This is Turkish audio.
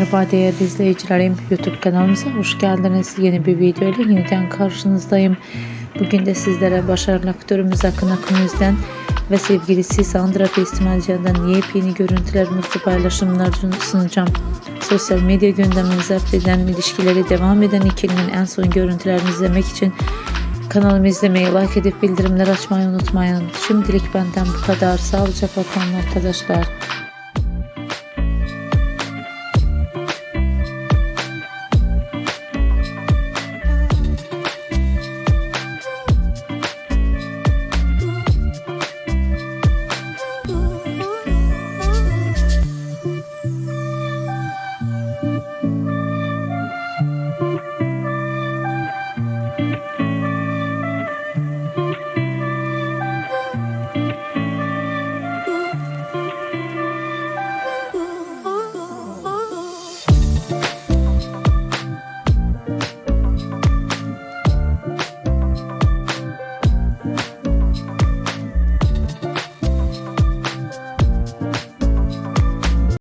Merhaba değerli izleyicilerim. YouTube kanalımıza hoş geldiniz. Yeni bir video ile yeniden karşınızdayım. Bugün de sizlere başarılı aktörümüz Akın Akınöz'den ve sevgilisi Sandra Festivalcan'dan yepyeni görüntüler, mutlu paylaşımlar sunacağım. Sosyal medya gündemini zapt eden, ilişkileri devam eden ikilinin en son görüntülerini izlemek için kanalımı izlemeyi, like edip bildirimler açmayı unutmayın. Şimdilik benden bu kadar. Sağlıcakla kalın arkadaşlar.